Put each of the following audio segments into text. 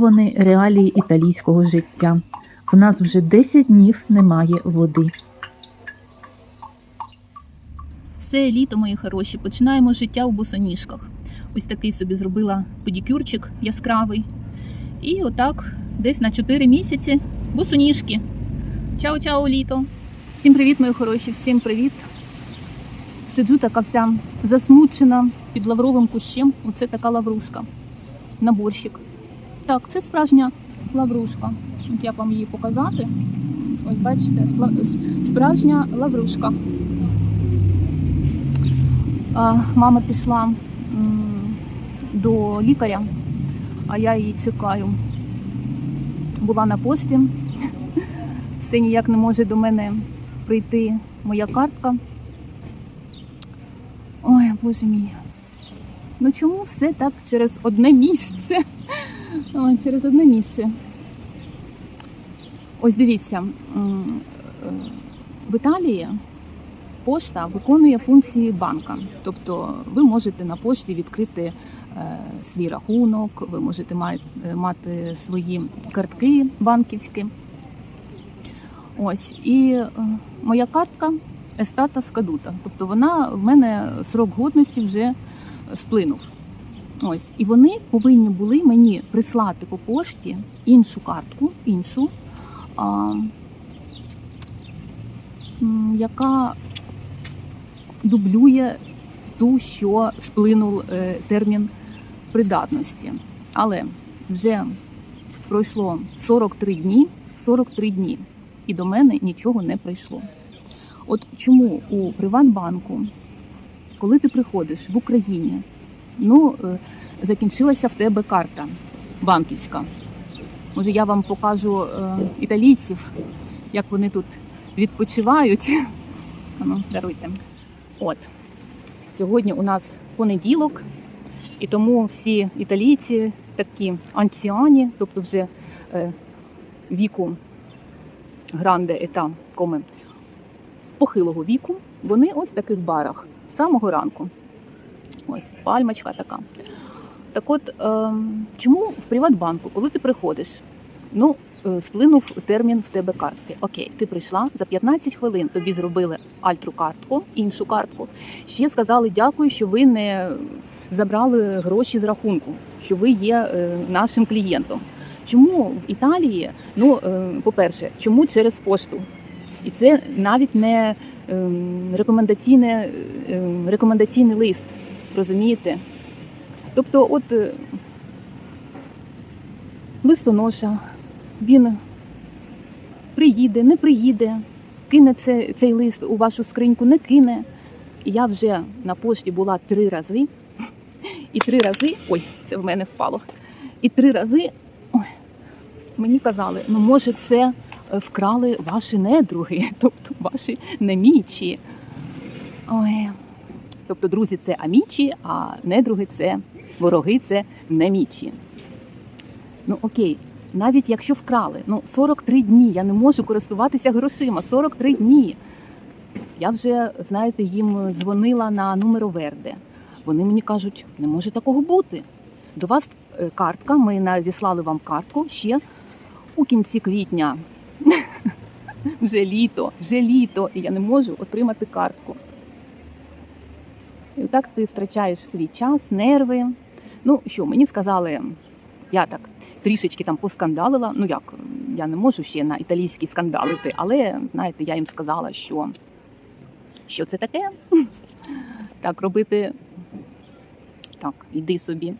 Вони реалії італійського життя. В нас вже 10 днів немає води. Все літо, мої хороші, починаємо життя у босоніжках. Ось такий собі зробила педикюрчик яскравий. І отак, десь на 4 місяці босоніжки. Чао-чао, літо! Всім привіт, мої хороші, всім привіт. Сиджу така вся засмучена під лавровим кущем. Оце така лаврушка. Наборщик. Так, це справжня лаврушка. От як вам її показати? Ось бачите, справжня лаврушка. Мама пішла до лікаря, а я її чекаю. Була на пошті. Все ніяк не може до мене прийти моя картка. Ой, боже мій. Ну чому все так через одне місце? Ой, через одне місце. Ось дивіться, е, в Італії пошта виконує функції банка. Тобто ви можете на пошті відкрити е, свій рахунок, ви можете мати, свої картки банківські. Ось і е, моя картка естата скадута. Тобто вона в мене срок годності вже сплинув. Ось, і вони повинні були мені прислати по пошті іншу картку, іншу, а, яка дублює ту, що сплинув е, термін придатності. Але вже пройшло 43 дні, 43 дні, і до мене нічого не прийшло. От чому у Приватбанку, коли ти приходиш в Україні, ну, е, закінчилася в тебе карта банківська. Може, я вам покажу е, італійців, як вони тут відпочивають. Ну, даруйте. От сьогодні у нас понеділок, і тому всі італійці такі анціані, тобто вже е, віку гранде ета коме похилого віку, вони ось в таких барах з самого ранку. Ось пальмочка така. Так от, е, чому в Приватбанку, коли ти приходиш, ну, е, сплинув термін в тебе картки. Окей, ти прийшла за 15 хвилин, тобі зробили альтру картку, іншу картку. Ще сказали дякую, що ви не забрали гроші з рахунку, що ви є е, нашим клієнтом. Чому в Італії? Ну, е, по-перше, чому через пошту? І це навіть не ем, рекомендаційне, ем, рекомендаційний лист, розумієте? Тобто, от е, листоноша, він приїде, не приїде, кине це, цей лист у вашу скриньку, не кине. Я вже на пошті була три рази, і три рази, ой, це в мене впало. І три рази ой, мені казали, ну може це вкрали ваші недруги, тобто ваші немічі. Ой. Тобто, друзі, це амічі, а недруги це вороги, це немічі. Ну окей, навіть якщо вкрали, ну 43 дні я не можу користуватися грошима. 43 дні. Я вже, знаєте, їм дзвонила на номер Верде. Вони мені кажуть, не може такого бути. До вас е, картка, ми надіслали вам картку ще у кінці квітня. Вже літо, вже літо, і я не можу отримати картку. І так ти втрачаєш свій час, нерви. Ну що, мені сказали, я так трішечки там поскандалила. Ну як, я не можу ще на італійській скандалити, але знаєте, я їм сказала, що, що це таке. Так робити, так, іди собі.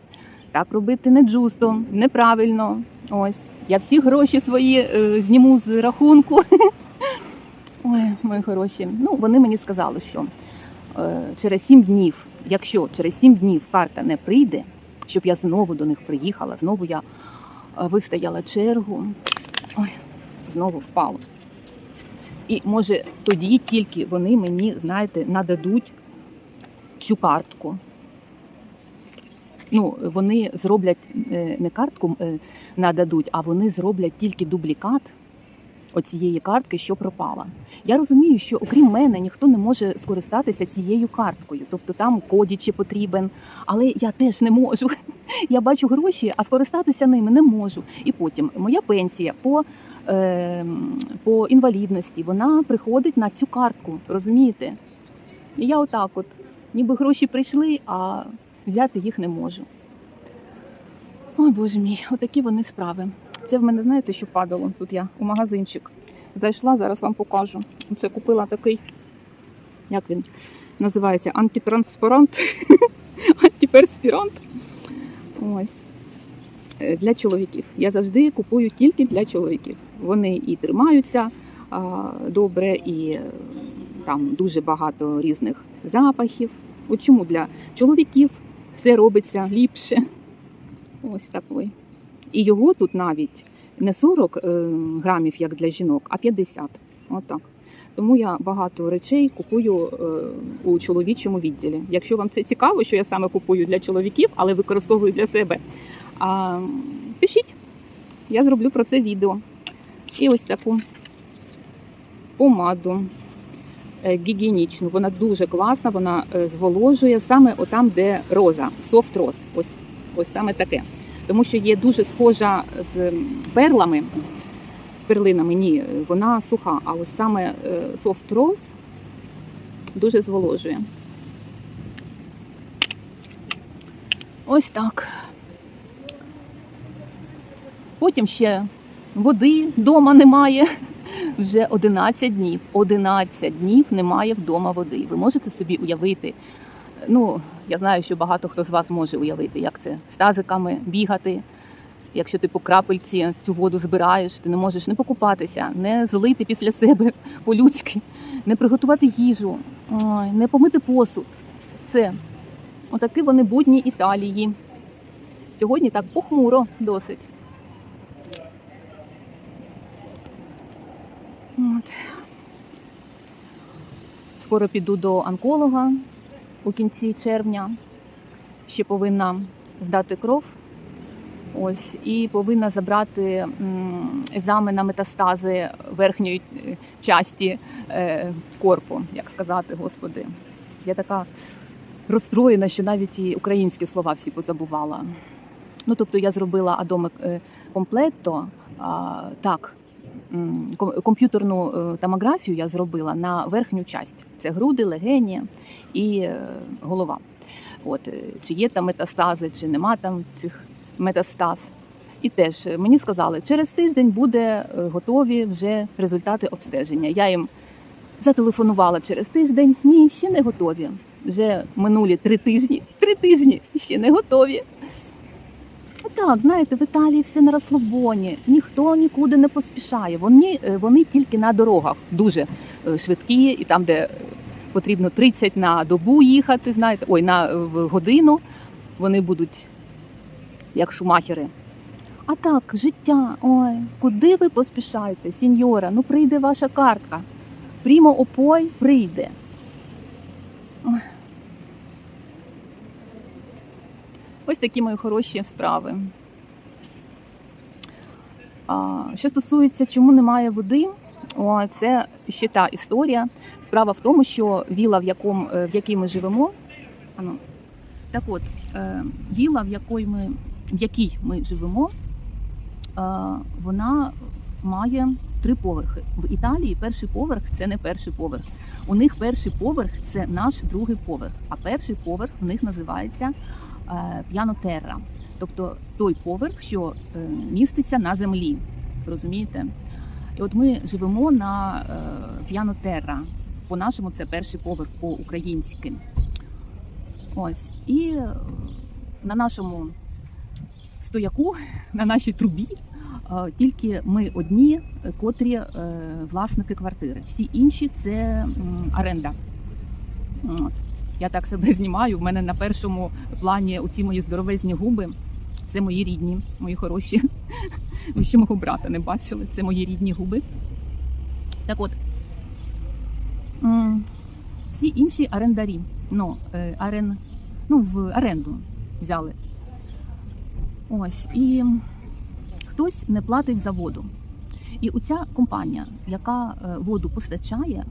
Так робити не джусто, неправильно. Ось. Я всі гроші свої е, зніму з рахунку. Ой, мої хороші. Ну, вони мені сказали, що через 7 днів, якщо через 7 днів карта не прийде, щоб я знову до них приїхала, знову я е, вистояла чергу, ой, знову впало. І може тоді тільки вони мені, знаєте, нададуть цю картку. Ну, вони зроблять е, не картку е, нададуть, а вони зроблять тільки дублікат оцієї картки, що пропала. Я розумію, що окрім мене ніхто не може скористатися цією карткою, тобто там кодічі потрібен, але я теж не можу. Я бачу гроші, а скористатися ними не можу. І потім моя пенсія по, е, по інвалідності вона приходить на цю картку, розумієте? І я отак, от, ніби гроші прийшли, а взяти їх не можу. Ой, боже мій, отакі вони справи. Це в мене, знаєте, що падало? Тут я у магазинчик зайшла, зараз вам покажу. Це купила такий, як він називається, антитранспарант, антиперспірант. Ось. Е, Для чоловіків. Я завжди купую тільки для чоловіків. Вони і тримаються а, добре, і е, там дуже багато різних запахів. От чому для чоловіків все робиться ліпше. Ось такий. І його тут навіть не 40 е, грамів, як для жінок, а 50. Отак. Тому я багато речей купую е, у чоловічому відділі. Якщо вам це цікаво, що я саме купую для чоловіків, але використовую для себе, пишіть, я зроблю про це відео. І ось таку помаду е, гігієнічну. Вона дуже класна, вона зволожує саме отам, де роза, софт роз. Ось, ось саме таке. Тому що є дуже схожа з перлами, з перлинами. Ні, вона суха. А ось саме софт роз дуже зволожує. Ось так. Потім ще води вдома немає. Вже 11 днів. 11 днів немає вдома води. Ви можете собі уявити. Ну, я знаю, що багато хто з вас може уявити, як це з тазиками бігати. Якщо ти по крапельці цю воду збираєш, ти не можеш не покупатися, не злити після себе по-людськи, не приготувати їжу, не помити посуд. Це отакі вони будні Італії. Сьогодні так похмуро досить. От. Скоро піду до онколога у кінці червня. Ще повинна здати кров. Ось, і повинна забрати екзамен на метастази верхньої е, часті е, корпу, як сказати, господи. Я така розстроєна, що навіть і українські слова всі позабувала. Ну, тобто я зробила адоме е, комплетто, так, комп'ютерну е, томографію я зробила на верхню часть. Це груди, легені і е, голова. От, е, чи є там метастази, чи нема там цих метастаз. І теж мені сказали, через тиждень буде готові вже результати обстеження. Я їм зателефонувала через тиждень. Ні, ще не готові. Вже минулі три тижні. Три тижні ще не готові. Так, знаєте, в Італії все на розслабоні, ніхто нікуди не поспішає. Вони, е, вони тільки на дорогах дуже е, швидкі, і там, де е, потрібно 30 на добу їхати, знаєте, ой, на в годину, вони будуть як шумахери. А так, життя, ой, куди ви поспішаєте, сіньора? Ну прийде ваша картка. Прімо опой прийде. Ой. Ось такі мої хороші справи. Що стосується, чому немає води, це ще та історія. Справа в тому, що віла, в, якому, е, в якій ми живемо, ану, так от, е, віла, в якій ми, в якій ми живемо, вона має три поверхи. В Італії перший поверх це не перший поверх. У них перший поверх це наш другий поверх, а перший поверх в них називається п'янотерра, тобто той поверх, що е, міститься на землі. Розумієте? І от ми живемо на е, п'янотерра. По-нашому це перший поверх по-українськи. Ось. І е, на нашому стояку, на нашій трубі, е, тільки ми одні, е, котрі е, власники квартири. Всі інші це оренда. От. Я так себе знімаю. В мене на першому плані оці мої здоровезні губи. Це мої рідні, мої хороші. Ви ще мого брата не бачили. Це мої рідні губи. Так от. Всі інші орендарі. Ну, е, орен, ну, в оренду взяли. Ось. І хтось не платить за воду. І оця компанія, яка е, воду постачає,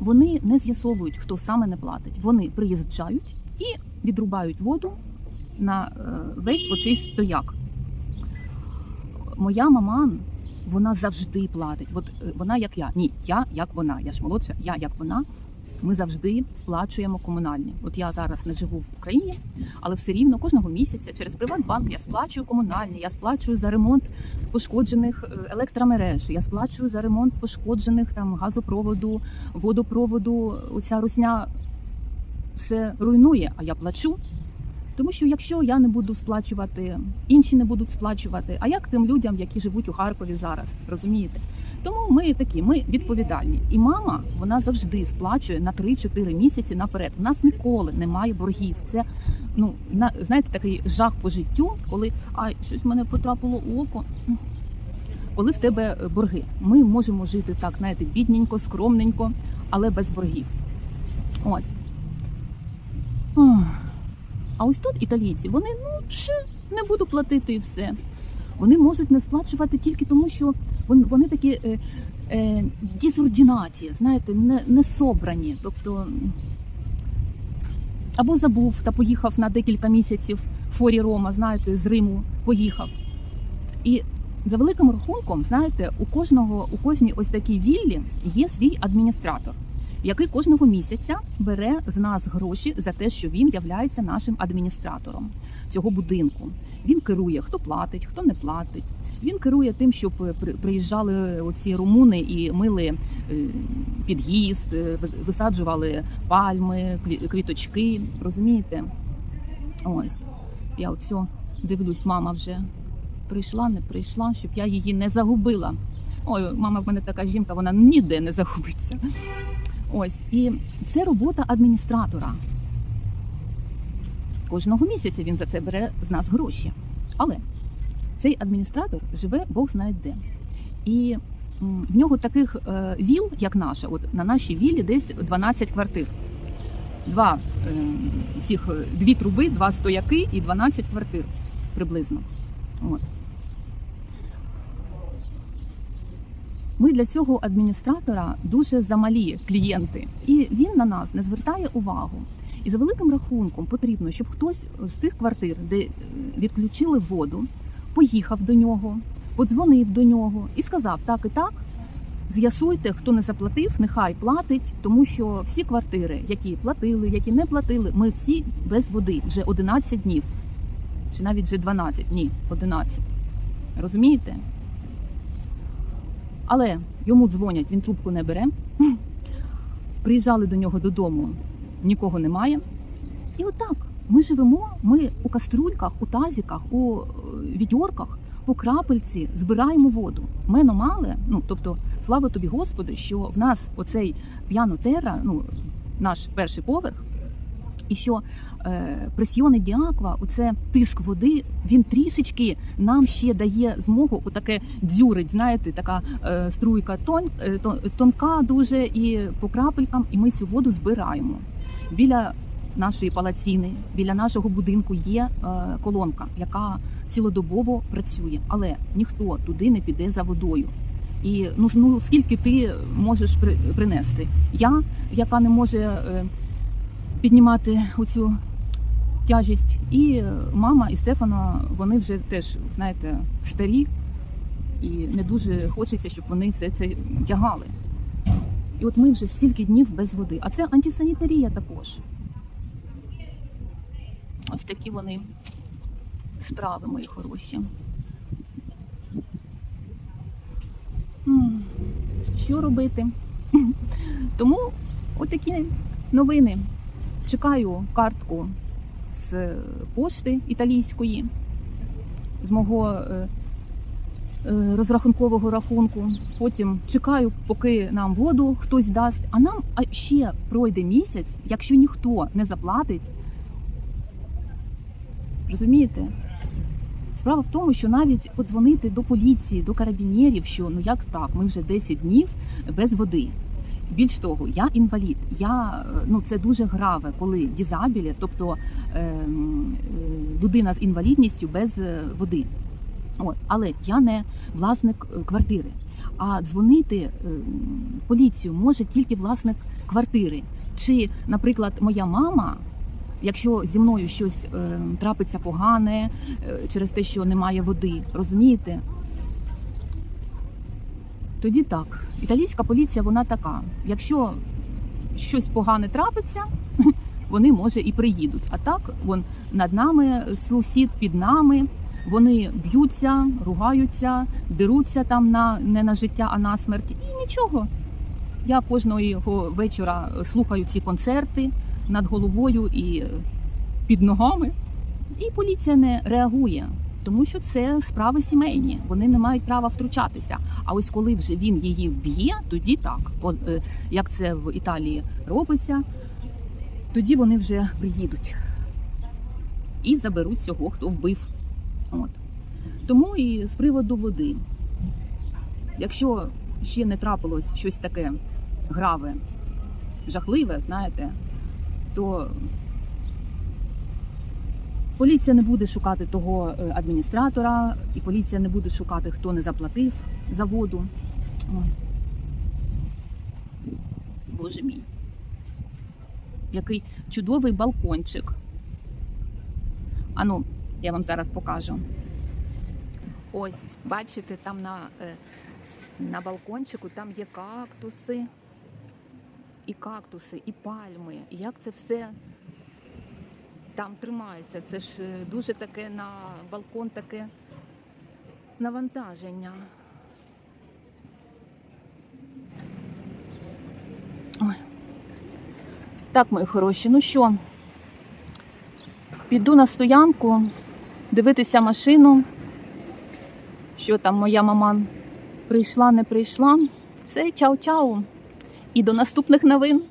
вони не з'ясовують, хто саме не платить. Вони приїжджають і відрубають воду на е, весь оцей стояк. Моя маман, вона завжди платить. От е, вона як я. Ні, я як вона. Я ж молодша, я як вона. Ми завжди сплачуємо комунальні. От я зараз не живу в Україні, але все рівно кожного місяця через Приватбанк я сплачую комунальні, я сплачую за ремонт пошкоджених е, електромереж, я сплачую за ремонт пошкоджених там газопроводу, водопроводу. Оця русня все руйнує, а я плачу. Тому що якщо я не буду сплачувати, інші не будуть сплачувати. А як тим людям, які живуть у Харкові зараз, розумієте? Тому ми такі, ми відповідальні. І мама вона завжди сплачує на 3-4 місяці наперед. У нас ніколи немає боргів. Це ну на знаєте, такий жах по життю, коли ай, щось в мене потрапило у око. Коли в тебе е, борги, ми можемо жити так, знаєте, бідненько, скромненько, але без боргів. Ось. А ось тут італійці, вони ну ще не буду платити і все. Вони можуть не сплачувати тільки тому, що вони, такі е, е, дізордінаті, знаєте, не, не собрані. Тобто або забув та поїхав на декілька місяців форі Рома, знаєте, з Риму поїхав. І за великим рахунком, знаєте, у кожного, у кожній ось такій віллі є свій адміністратор, який кожного місяця бере з нас гроші за те, що він являється нашим адміністратором цього будинку. Він керує, хто платить, хто не платить. Він керує тим, щоб е, приїжджали оці румуни і мили е, під'їзд, е, висаджували пальми, квіточки. Розумієте? Ось я оцю дивлюсь, мама вже прийшла, не прийшла, щоб я її не загубила. Ой, мама в мене така жінка, вона ніде не загубиться. Ось, і це робота адміністратора. Кожного місяця він за це бере з нас гроші. Але цей адміністратор живе Бог знає де. І в нього таких е, віл, як наша, от на нашій віллі десь 12 квартир. Два е, цих, е, дві труби, два стояки і 12 квартир приблизно. От. Ми для цього адміністратора дуже замалі клієнти, і він на нас не звертає увагу. І за великим рахунком потрібно, щоб хтось з тих квартир, де е, відключили воду, поїхав до нього, подзвонив до нього і сказав: так і так. З'ясуйте, хто не заплатив, нехай платить, тому що всі квартири, які платили, які не платили, ми всі без води вже 11 днів, чи навіть вже 12, ні, 11. Розумієте? Але йому дзвонять, він трубку не бере. Приїжджали до нього додому, нікого немає. І отак ми живемо. Ми у каструльках, у тазіках, у е, відьорках по крапельці збираємо воду. Мено мале, ну тобто, слава тобі, Господи, що в нас оцей п'яно терра, ну наш перший поверх. І що е, пресіоне діаква, оце тиск води, він трішечки нам ще дає змогу отаке дзюрить, знаєте, така е, струйка тон, е, тонка дуже і по крапелькам, і ми цю воду збираємо. Біля нашої палаціни, біля нашого будинку є е, колонка, яка цілодобово працює, але ніхто туди не піде за водою. І ну, ну скільки ти можеш при, принести? Я, яка не може. Е, піднімати оцю тяжість. І е, мама і Стефано, вони вже теж, знаєте, старі, і не дуже хочеться, щоб вони все це тягали. І от ми вже стільки днів без води. А це антисанітарія також. Ось такі вони справи мої хороші. Що робити? Тому отакі новини. Чекаю картку з пошти італійської, з мого е, е, розрахункового рахунку. Потім чекаю, поки нам воду хтось дасть. А нам ще пройде місяць, якщо ніхто не заплатить. Розумієте? Справа в тому, що навіть подзвонити до поліції, до карабінєрів, що ну як так, ми вже 10 днів без води. Більш того, я інвалід. Я е, ну це дуже граве, коли дізабілі, тобто е, е, людина з інвалідністю без е, води. От, але я не власник е, квартири. А дзвонити е, в поліцію може тільки власник квартири. Чи, наприклад, моя мама, якщо зі мною щось е, трапиться погане через те, що немає води, розумієте? Тоді так. Італійська поліція вона така. Якщо щось погане трапиться, вони може і приїдуть. А так, вон над нами сусід під нами. Вони б'ються, ругаються, деруться там на не на життя, а на смерть. І нічого. Я кожного вечора слухаю ці концерти над головою і під ногами. І поліція не реагує, тому що це справи сімейні. Вони не мають права втручатися. А ось коли вже він її вб'є, тоді так. Е, Як це в Італії робиться, тоді вони вже приїдуть і заберуть цього, хто вбив. От. Тому і з приводу води. Якщо ще не трапилось щось таке граве, жахливе, знаєте, то поліція не буде шукати того е, адміністратора, і поліція не буде шукати, хто не заплатив за воду. Боже мій. Який чудовий балкончик. Ану, я вам зараз покажу. Ось, бачите, там на, е, на балкончику там є кактуси, і кактуси, і пальми. І як це все там тримається? Це ж е, дуже таке на балкон таке навантаження. Ой. Так, мої хороші, ну що, піду на стоянку дивитися машину. Що там моя мама прийшла, не прийшла. Все, чао-чао. І до наступних новин.